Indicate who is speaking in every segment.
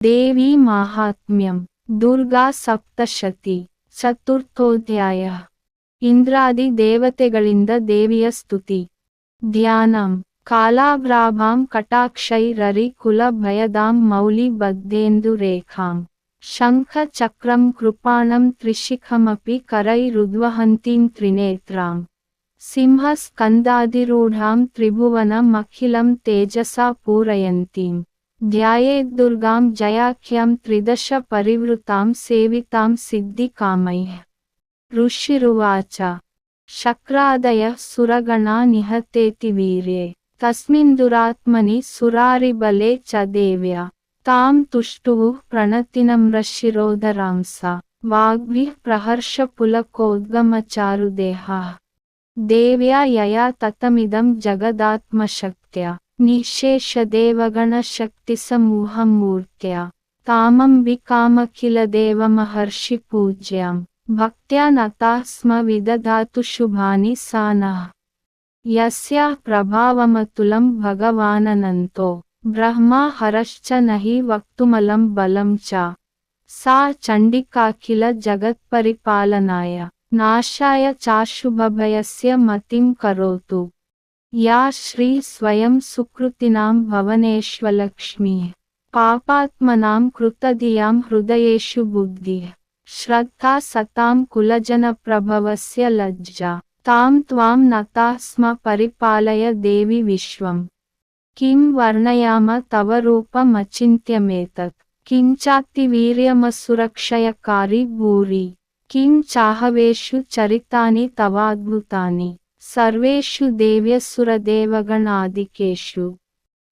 Speaker 1: ದೇವಿ ಮಾಹಾತ್ಮ್ಯಂ ದುರ್ಗಾ ಸಪ್ತಶತಿ ಚತುರ್ಥೋಧ್ಯಾಯ ಇಂದ್ರಾದಿ ದೇವತೆಗಳಿಂದ ದೇವಿಯ ಸ್ತುತಿ ಧ್ಯಾನಂ ಕಾಲಾಭ್ರಾಭಾಂ ಕಟಾಕ್ಷೈರರಿ ಕುಲ ಭಯದಾಂ ಮೌಲಿ ಬದ್ದೇಂದು ರೇಖಾಂ ಶಂಖ ಚಕ್ರಂ ಕೃಪಾಣಂ ತ್ರಿಶಿಖಮಪಿ करैरुद्वहन्तीं त्रिनेत्रां सिंहस्कन्दाधिरूढां त्रिभुवनमखिलं तेजसा पूरयन्तीं ध्यायेद्दुर्गां जयाख्यां त्रिदश परिवृतां सेवितां सिद्धिकामैः। ऋषिरुवाच शक्रादयः सुरगणा निहतेति वीर्ये तस्मिन् दुरात्मनि सुरारिबले च देव्या तां तुष्टुः प्रणतिनम्रशिरोधरांसा वाग्भिः प्रहर्षपुलकोद्गमचारुदेहाः। देव्या यया ततमिदं जगदात्मशक्त्या निःशेषदेवगणशक्तिसमूहमूर्त्या तामम्बिकामखिलदेवमहर्षिपूज्यां भक्त्या नताः स्म विदधातु शुभानि सा नः यस्याः प्रभावमतुलं भगवाननन्तो। ब्रह्मा हरश्च न हि वक्तुमलं बलं च। सा चण्डिकाखिल जगत्परिपालनाय नाशाय चाशुभभयस्य मतिं करोतु। या श्री स्वयं सुकृतिनां भवनेष्वलक्ष्मीः, पापात्मनां कृतधियाँ हृदयेषु बुद्धिः, श्रद्धा सतां कुलजनप्रभवस्य लज्जा, तां त्वां नताः स्म परिपालय देवि विश्वम्। किं वर्णयाम तव रूपमचिन्त्यमेतत् किञ्चातिवीर्यमसुरक्षयकारि भूरि, किं चाहवेषु चरितानि तवाद्भुतानि। సర్వేషు దేవ్యసురదేవగణాదికేషు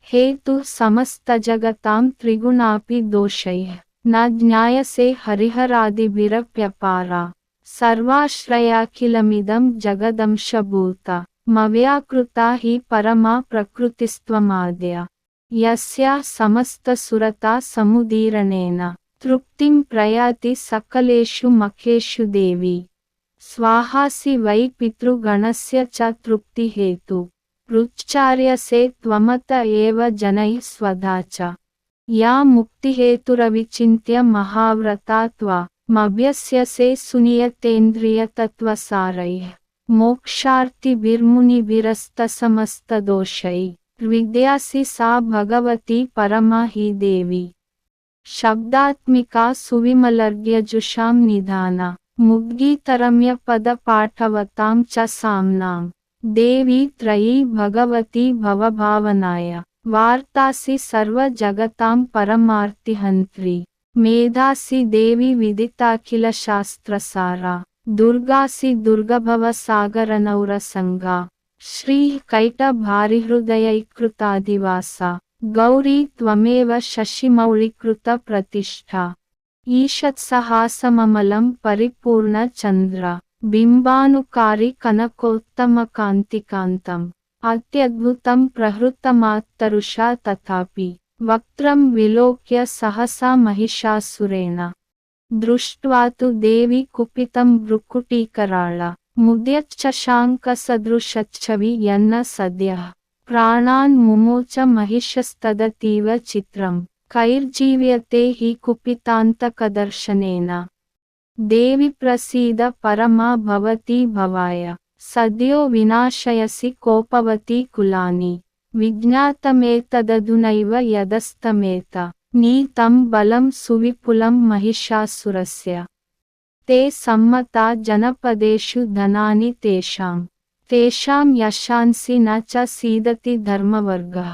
Speaker 1: హేతు సమస్తజగతాం త్రిగుణాపి దోషై. నా జ్ఞాయసే హరిహరాదిభిరప్యపారా. సర్వాశ్రయాఖిలమిదం జగదంశభూత. మవ్యాకృతా హి పరమా ప్రకృతిస్త్వమాద్య. యస్యా సమస్తసురతా సముదీరణేన. తృప్తిం ప్రయాతి సకలేషు మఖేషు దేవి. स्वाहासि वै पितृगणस्य च तृप्तिहेतु। रुच्चार्यसे त्वमत एव जनैः स्वधा च। या मुक्तिहेतुरविचिन्त्य महाव्रता त्वा। मभ्यस्यसे सुनियतेन्द्रियतत्त्वसारैः। मोक्षार्तिभिर्मुनिभिरस्तसमस्तदोषैः। विद्यासि सा भगवती परमा हि देवी। शब्दात्मिका सुविमलर्ग्यजुषां निधाना। मुद्गीतरम्यपदपाठवतां च साम्नां। देवी त्रयी भगवती भवभावनाय। वार्तासि सर्वजगतां परमार्तिहन्त्री। मेधासि देवी विदिताखिलशास्त्रसारा। दुर्गासि दुर्गभवसागरनौरसङ्गा। श्रीः कैटभारिहृदयैकृतादिवासा गौरी त्वमेव शशिमौळिकृतप्रतिष्ठा। ఈషత్సహాసమమలం పరిపూర్ణ చంద్ర. బింబానుకారి కనకోత్తమ కాంతికాంతం అత్యద్భుతం ప్రహృతమాత్తరుషా తథాపి. వక్త్రం విలోక్య సహసా మహిషాసురేణ. దృష్ట్వాతు దేవి కుపితం భృకుటీకరాళ ముద్యచ్చశాంకసదృశచ్చవి యన్న సద్య. ప్రాణాన్ ముమోచ మహిషస్తదతీవ చిత్రం. कैर्जीव्यते हि कुपितान्तकदर्शनेन देवि प्रसीद परमा भवती भवाय सद्यो विनाशयसि कोपवती कुलानि विज्ञातमेतदधुनैव यदस्तमेत नीतं बलं सुविपुलं महिषासुरस्य ते सम्मता जनपदेषु धनानि तेषां तेषां यशांसि न च सीदति धर्मवर्गः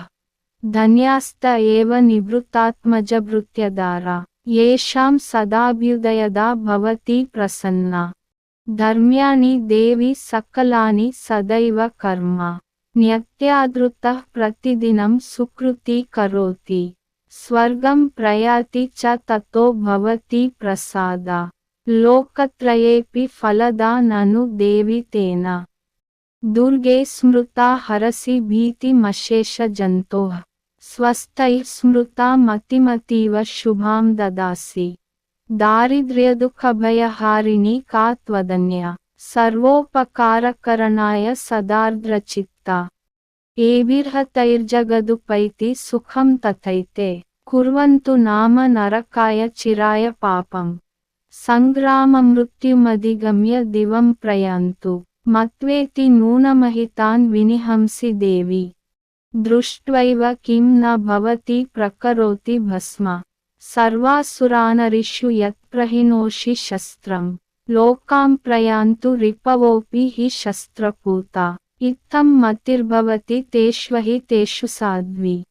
Speaker 1: ధన్యాస్త ఏవ నివృత్తాత్మజభృత్యదారా ఏషాం సదాభ్యుదయదా భవతి ప్రసన్న. ధర్మ్యాని దేవి సకలాని సదైవ కర్మ. న్యత్యాదృత ప్రతిదినం సుకృతి కరోతి. స్వర్గం ప్రయాతి చ తతో భవతి ప్రసాద. లోకత్రయేపి ఫలదా నను దేవి తేన. దుర్గే స్మృతా హరసి భీతిమశేష జంతో. స్వస్థై స్మృతామతిమతీవ శుభాం దదాసి. దారిద్ర్యదుఃఖభయహారిణి కా త్వదన్య. సర్వోపకారకరణాయ సదార్ద్రచిత్త. ఏభిర్హతైర్జగదుపైతి సుఖం తథైతే. కుర్వంతు నామ నరకాయ చిరాయ పాపం. సంగ్రామమృత్యుమధిగమ్య దివం ప్రయాంతు. మత్వేతి నూనమహితాన్ వినిహంసి దేవి. దృష్ట్వైవ కిం న భవతి ప్రకరోతి భస్మ. సర్వాసురానరిషు యత్ప్రహిణోషి శస్త్రం. లోకాం ప్రయాంతు రిపవోపి హి శస్త్రపూత. ఇత్తం మతిర్భవతి తేష్వహి తేషు సాధ్వి.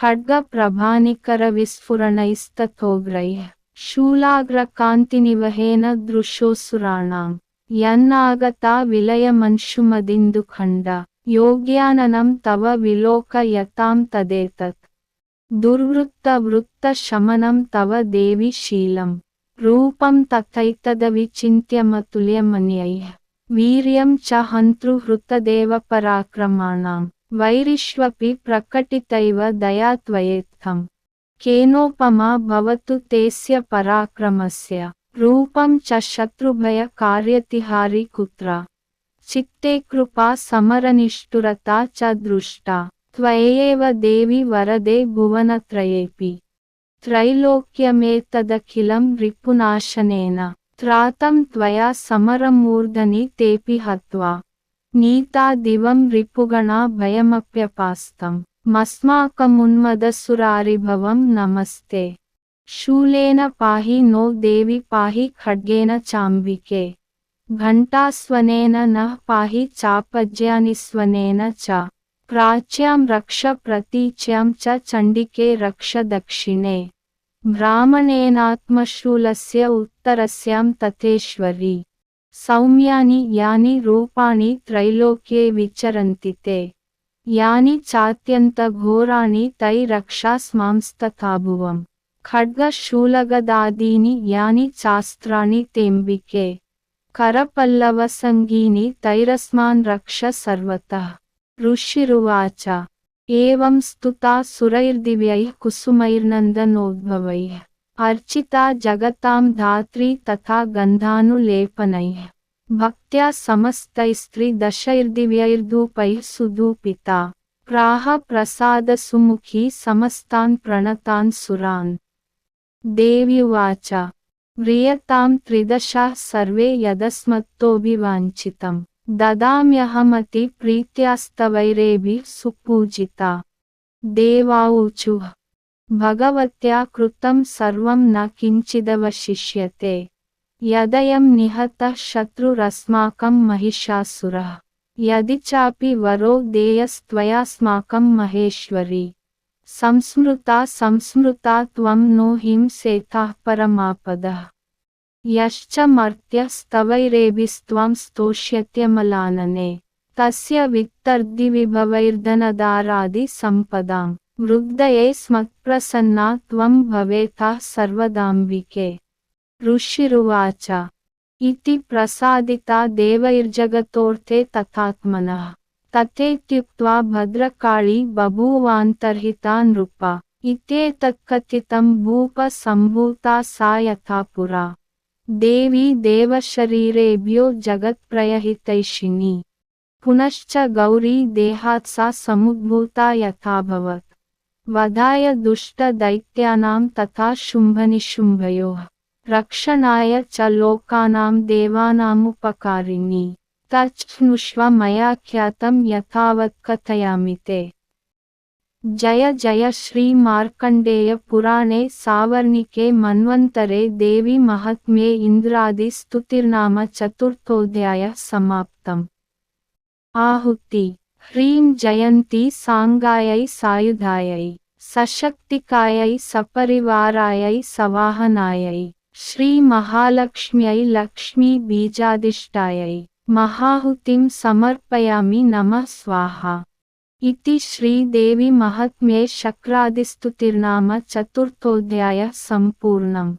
Speaker 1: ఖడ్గ ప్రభానికర విస్ఫురణైస్తథోగ్రై శూలాగ్రకాంతినివహేన దృశోసురాణాం. యన్నాగతా విలయమన్షుమదిందుఖండ. योग्याननं तव विलोकयतां तदेतत् दुर्वृत्तवृत्तशमनं तव देवि शीलम् रूपं तथैतदविचिन्त्यमतुल्यमन्यैः वीर्यं च हन्तृहृतदेव पराक्रमाणां वैरिष्वपि प्रकटितैव दया त्वयेत्थं केनोपमा भवतु तेस्य पराक्रमस्य रूपं च शत्रुभयकार्यतिहारि कुत्र चित्ते कृपा समरनिष्ठुरता च दृष्टा त्वयैव देवि वरदे भुवनत्रयेऽपि त्रैलोक्यमेतदखिलं रिपुनाशनेन त्रातं त्वया समरमूर्धनि तेऽपि हत्वा नीता दिवं रिपुगणा भयमप्यपास्तम् मस्माकमुन्मदसुरारिभवं नमस्ते शूलेन पाहि नो देवि पाहि खड्गेन चाम्बिके घण्टास्वनेन नः पाहि चापज्यानिस्वनेन च। प्राच्यां रक्ष प्रतीच्यां च रक्ष दक्षिणे। ब्राह्मणेनात्मशूलस्य उत्तरस्यां तथेश्वरी। सौम्यानि यानि रूपाणि त्रैलोक्ये विचरन्ति ते। यानि चात्यन्तघोराणि तै रक्षास्मांस्तथाभुवम्। खड्गशूलगदादीनि यानि चास्त्राणि तेऽम्बिके करपल्लवसङ्गीनि तैरस्मान् रक्ष सर्वतः। ऋषिरुवाच, एवं स्तुता सुरैर्दिव्यैः कुसुमैर्नन्दनोद्भवैः। अर्चिता जगतां धात्री तथा गन्धानुलेपनैः। भक्त्या समस्तैस्त्रिदशैर्दिव्यैर्धूपैः सुधूपिता। प्राह प्रसादसुमुखी समस्तान् प्रणतान् सुरान्। देव्युवाच व्रियतां त्रिदशाः सर्वे यदस्मत्तोऽभिवाञ्छितम्। ददाम्यहमति प्रीत्यास्तवैरेभिः सुपूजिता। देवाऊचुः। भगवत्या कृतं सर्वं न किञ्चिदवशिष्यते। यदयं निहतः शत्रुरस्माकं महिषासुरः। यदि चापि वरो देयस्त्वयास्माकं महेश्वरी संस्मृता संस्मृता त्वं नो हिंसेथाः परमापदः यश्च मर्त्यस्तवैरेभिस्त्वं स्तोष्यत्यमलानने तस्य वित्तर्दिविभवैर्धनदारादिसम्पदां वृद्धये स्मत्प्रसन्ना त्वं भवेथाः सर्वदाम्बिके ऋषिरुवाच इति प्रसादिता देवैर्जगतोऽर्थे तथात्मनः तथेत्युक्त्वा भद्रकाळी बभूवान्तर्हिता नृपा। इत्येतत्कथितं भूपसम्भूता सा यथा पुरा। देवी देवशरीरेभ्यो जगत्प्रयहितैषिणी। पुनश्च गौरी देहात् सा समुद्भूता यथाभवत् वधाय दुष्टदैत्यानां तथा शुम्भनिशुम्भयोः। रक्षणाय च लोकानां देवानामुपकारिणी। तच्छृणुष्व मया ख्यातं कथयामि ते। जय जय श्री मार्कण्डेय पुराणे सावर्णिके मन्वन्तरे देवी महात्म्ये इन्द्रादि स्तुतिर्नाम चतुर्थोऽध्याय समाप्तम्। आहुति। ह्रीं जयन्ती साङ्गायै सायुधायै, सशक्तिकायै सपरिवारायै सवाहनायै, श्रीमहालक्ष्म्यै लक्ष्मीबीजादिष्टायै। महाहुतिं समर्पयामि नम स्वाहा। इति श्रीदेवी महात्म्ये शक्रादिस्तुतिर्नाम चतुर्थोध्याय सम्पूर्णम्।